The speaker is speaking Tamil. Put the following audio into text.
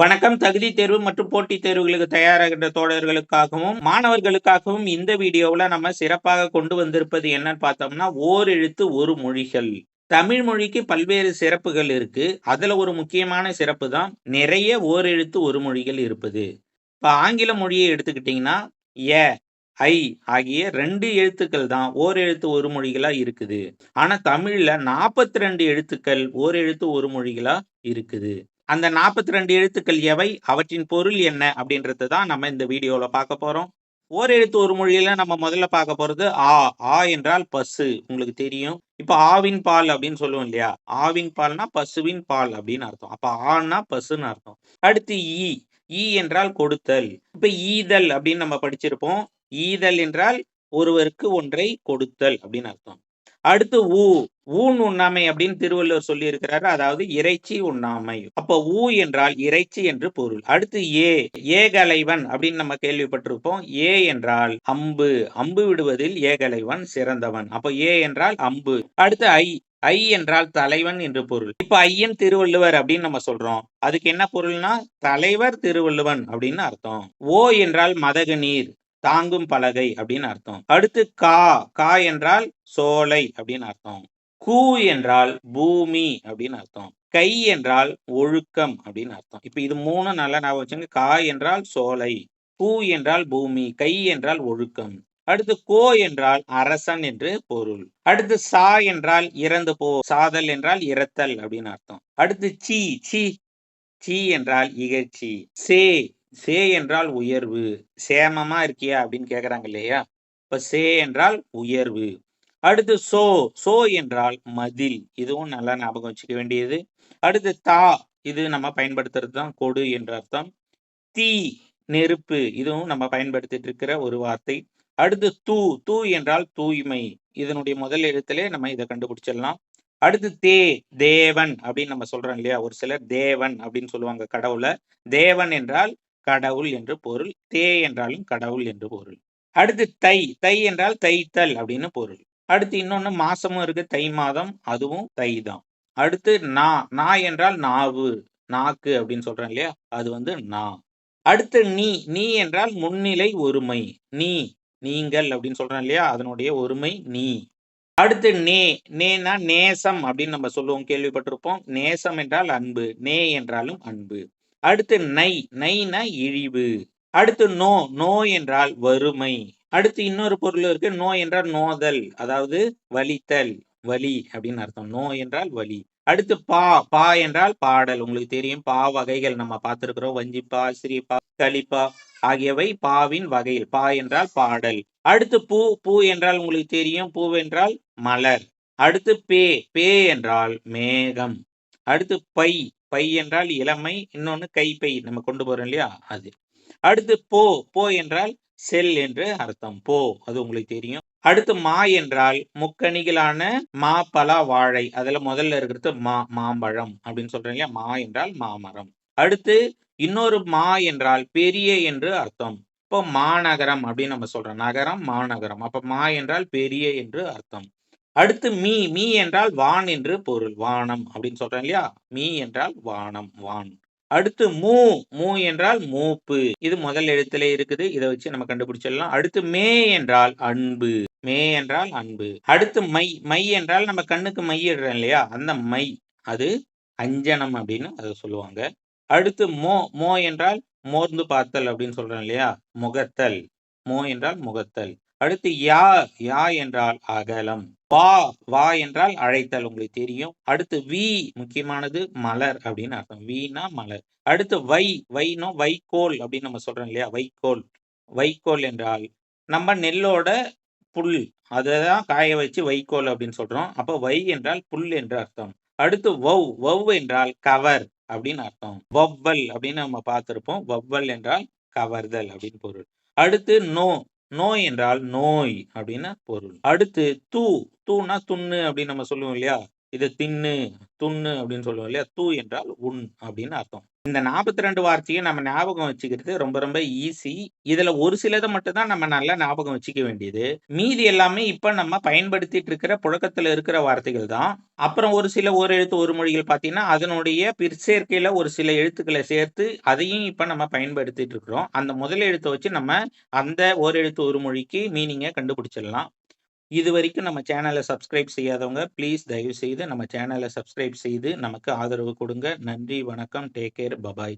வணக்கம். தகுதி தேர்வு மற்றும் போட்டித் தேர்வுகளுக்கு தயாராகின்ற தோழர்களுக்காகவும் மாணவர்களுக்காகவும் இந்த வீடியோவில் நம்ம சிறப்பாக கொண்டு வந்திருப்பது என்னன்னு பார்த்தோம்னா ஓர் எழுத்து ஒரு மொழிகள். தமிழ் மொழிக்கு பல்வேறு சிறப்புகள் இருக்கு. அதுல ஒரு முக்கியமான சிறப்பு தான் நிறைய ஓரெழுத்து ஒரு மொழிகள் இருப்பது. இப்போ ஆங்கில மொழியை எடுத்துக்கிட்டிங்கன்னா ஏ ஐ ஆகிய ரெண்டு எழுத்துக்கள் தான் ஓரெழுத்து ஒரு மொழிகளா இருக்குது. ஆனா தமிழ்ல நாற்பத்தி ரெண்டு எழுத்துக்கள் ஓரெழுத்து ஒரு மொழிகளா இருக்குது. அந்த நாற்பத்தி ரெண்டு எழுத்துக்கள் எவை அவற்றின் பொருள் என்ன அப்படின்றது தான் நம்ம இந்த வீடியோவில் பார்க்க போறோம். ஓரெழுத்து ஒரு மொழியில நம்ம முதல்ல பார்க்க போறது ஆ ஆ என்றால் பசு உங்களுக்கு தெரியும். இப்ப ஆவின் பால் அப்படின்னு சொல்லுவோம் இல்லையா? ஆவின் பால்னா பசுவின் பால் அப்படின்னு அர்த்தம். அப்போ ஆனா பசுன்னு அர்த்தம். அடுத்து ஈ ஈ என்றால் கொடுத்தல். இப்போ ஈதல் அப்படின்னு நம்ம படிச்சிருப்போம். ஈதல் என்றால் ஒருவருக்கு ஒன்றை கொடுத்தல் அப்படின்னு அர்த்தம். அடுத்து ஊ ஊன் உண்ணாமை அப்படின்னு திருவள்ளுவர் சொல்லி இருக்கிறாரு அதாவது இறைச்சி உண்ணாமை. அப்ப ஊ என்றால் இறைச்சி என்று பொருள். அடுத்து ஏ ஏகலைவன் அப்படின்னு நம்ம கேள்விப்பட்டிருப்போம். ஏ என்றால் அம்பு. அம்பு விடுவதில் ஏகலைவன் சிறந்தவன். அப்ப ஏ என்றால் அம்பு. அடுத்து ஐ ஐ என்றால் தலைவன் என்று பொருள். இப்ப ஐயன் திருவள்ளுவர் அப்படின்னு நம்ம சொல்றோம். அதுக்கு என்ன பொருள்னா தலைவர் திருவள்ளுவன் அப்படின்னு அர்த்தம். ஓ என்றால் மதகு நீர். தாங்கும் பலகை அப்படின்னு அர்த்தம். அடுத்து கா கா என்றால் சோலை அப்படின்னு அர்த்தம். கூ என்றால் பூமி அப்படின்னு அர்த்தம். கை என்றால் ஒழுக்கம் அப்படின்னு அர்த்தம். இப்ப இது மூணு நல்லா நான் வச்சுங்க. கா என்றால் சோலை பூ என்றால் பூமி கை என்றால் ஒழுக்கம். அடுத்து கோ என்றால் அரசன் என்று பொருள். அடுத்து சா என்றால் இறந்து போ சாதல் என்றால் இறத்தல் அப்படின்னு அர்த்தம். அடுத்து சி சி சி என்றால் இகழ்ச்சி. சே சே என்றால் உயர்வு. சேமமா இருக்கியா அப்படின்னு கேக்குறாங்க இல்லையா? இப்ப சே என்றால் உயர்வு. அடுத்து சோ. சோ என்றால் மதில். இதுவும் நல்லா ஞாபகம் வச்சுக்க வேண்டியது. அடுத்து தா. இது நம்ம பயன்படுத்துறது தான் கொடு என்ற அர்த்தம். தீ. நெருப்பு. இதுவும் நம்ம பயன்படுத்திட்டு இருக்கிற ஒரு வார்த்தை. அடுத்து தூ. தூ என்றால் தூய்மை. இதனுடைய முதல் எழுத்திலே நம்ம இதை கண்டுபிடிச்சிடலாம். அடுத்து தே. தேவன் அப்படின்னு நம்ம சொல்றோம் இல்லையா? ஒரு சிலர் தேவன் அப்படின்னு சொல்லுவாங்க கடவுளை. தேவன் என்றால் கடவுள் என்று பொருள் தே என்றாலும் கடவுள் என்று பொருள். அடுத்து தை தை என்றால் தைத்தல் அப்படின்னு பொருள். அடுத்து இன்னொன்னு மாசமும் இருக்கு தை மாதம் அதுவும் தை தான். அடுத்து நா நா என்றால் நாவு நாக்கு அப்படின்னு சொல்றேன் இல்லையா? அது வந்து நா. அடுத்து நீ நீ என்றால் முன்னிலை ஒருமை நீ நீங்கள் அப்படின்னு சொல்றேன் இல்லையா? அதனுடைய ஒருமை நீ. அடுத்து நே நேனா நேசம் அப்படின்னு நம்ம சொல்லுவோம் கேள்விப்பட்டிருப்போம். நேசம் என்றால் அன்பு நே என்றாலும் அன்பு. அடுத்து நை நைனா இழிவு. அடுத்து நோ நோ என்றால் வறுமை. அடுத்து இன்னொரு பொருள் இருக்கு நோ என்றால் நோதல் அதாவது வலித்தல் வலி அப்படின்னு அர்த்தம். நோ என்றால் வலி. அடுத்து பா பா என்றால் பாடல். உங்களுக்கு தெரியும் பா வகைகள் நம்ம பார்த்திருக்கிறோம். வஞ்சிப்பா ஸ்ரீபா கலிப்பா ஆகியவை பாவின் வகையில் பா என்றால் பாடல். அடுத்து பூ பூ என்றால் உங்களுக்கு தெரியும் பூ என்றால் மலர். அடுத்து பே பே என்றால் மேகம். அடுத்து பை பை என்றால் இளமை இன்னொன்னு கைப்பை நம்ம கொண்டு போறோம் இல்லையா? அது. அடுத்து போ போ என்றால் செல் என்று அர்த்தம். போ அது உங்களுக்கு தெரியும். அடுத்து மா என்றால் முக்கணிகளான மா பலா வாழை. அதுல முதல்ல இருக்கிறது மா மாம்பழம் அப்படின்னு சொல்றேன் இல்லையா? மா என்றால் மாமரம். அடுத்து இன்னொரு மா என்றால் பெரிய என்று அர்த்தம். இப்போ மாநகரம் அப்படின்னு நம்ம சொல்றோம். நகரம் மாநகரம். அப்ப மா என்றால் பெரிய என்று அர்த்தம். அடுத்து மீ மீ என்றால் வான் என்று பொருள். வானம் அப்படின்னு சொல்றேன் இல்லையா? மீ என்றால் வானம் வான். அடுத்து மூ மூ என்றால் மூப்பு. இது முதல் எழுத்துல இருக்குது. இதை வச்சு நம்ம கண்டுபிடிச்சிடலாம். அடுத்து மே என்றால் அன்பு. மே என்றால் அன்பு. அடுத்து மை மை என்றால் நம்ம கண்ணுக்கு மையிடுறோம் இல்லையா? அந்த மை. அது அஞ்சனம் அப்படின்னு அதை சொல்லுவாங்க. அடுத்து மோ மோ என்றால் மோர்ந்து பார்த்தல் அப்படின்னு சொல்றோம் இல்லையா? முகத்தல். மோ என்றால் முகத்தல். அடுத்து யா யா என்றால் அகலம். வா வா என்றால் அழைத்தல் உங்களுக்கு தெரியும். அடுத்து வி முக்கியமானது மலர் அப்படின்னு அர்த்தம். வீனா மலர். அடுத்து வை வைனோ வைக்கோல் அப்படின்னு நம்ம சொல்றோம் இல்லையா? வைக்கோல். வைக்கோல் என்றால் நம்ம நெல்லோட புல். அதை தான் காய வச்சு வைக்கோல் அப்படின்னு சொல்றோம். அப்போ வை என்றால் புல் என்று அர்த்தம். அடுத்து வவ் வவ் என்றால் கவர் அப்படின்னு அர்த்தம். வவ்வல் அப்படின்னு நம்ம பார்த்துருப்போம். வவ்வல் என்றால் கவர்தல் அப்படின்னு பொருள். அடுத்து நோ. நோய் என்றால் நோய் அப்படின்னு பொருள். அடுத்து தூ. தூனா துண்ணு அப்படின்னு நம்ம சொல்லுவோம் இல்லையா? இது தின்னு, துண்ணு அப்படின்னு சொல்லுவோம் இல்லையா? து என்றால் உண் அப்படின்னு அர்த்தம். இந்த நாற்பத்தி ரெண்டு வார்த்தையை நம்ம ஞாபகம் வச்சுக்கிறது ரொம்ப ரொம்ப ஈஸி. இதுல ஒரு சிலதை மட்டும் தான் நம்ம நல்லா ஞாபகம் வச்சுக்க வேண்டியது. மீதி எல்லாமே இப்ப நம்ம பயன்படுத்திட்டு இருக்கிற புழக்கத்துல இருக்கிற வார்த்தைகள் தான். அப்புறம் ஒரு சில ஓரெழுத்து ஒரு மொழிகள் பார்த்தீங்கன்னா, அதனுடைய பிற்சேர்க்கையில ஒரு சில எழுத்துக்களை சேர்த்து அதையும் இப்ப நம்ம பயன்படுத்திட்டு இருக்கிறோம். அந்த முதல் எழுத்தை வச்சு நம்ம அந்த ஓரெழுத்து ஒரு மொழிக்கு மீனிங்கை கண்டுபிடிச்சிடலாம். இது வரைக்கும் நம்ம சேனலை சப்ஸ்கிரைப் செய்யாதவங்க, ப்ளீஸ் தயவு செய்து நம்ம சேனலை சப்ஸ்கிரைப் செய்து நமக்கு ஆதரவு கொடுங்க. நன்றி, வணக்கம். Take care. Bye bye.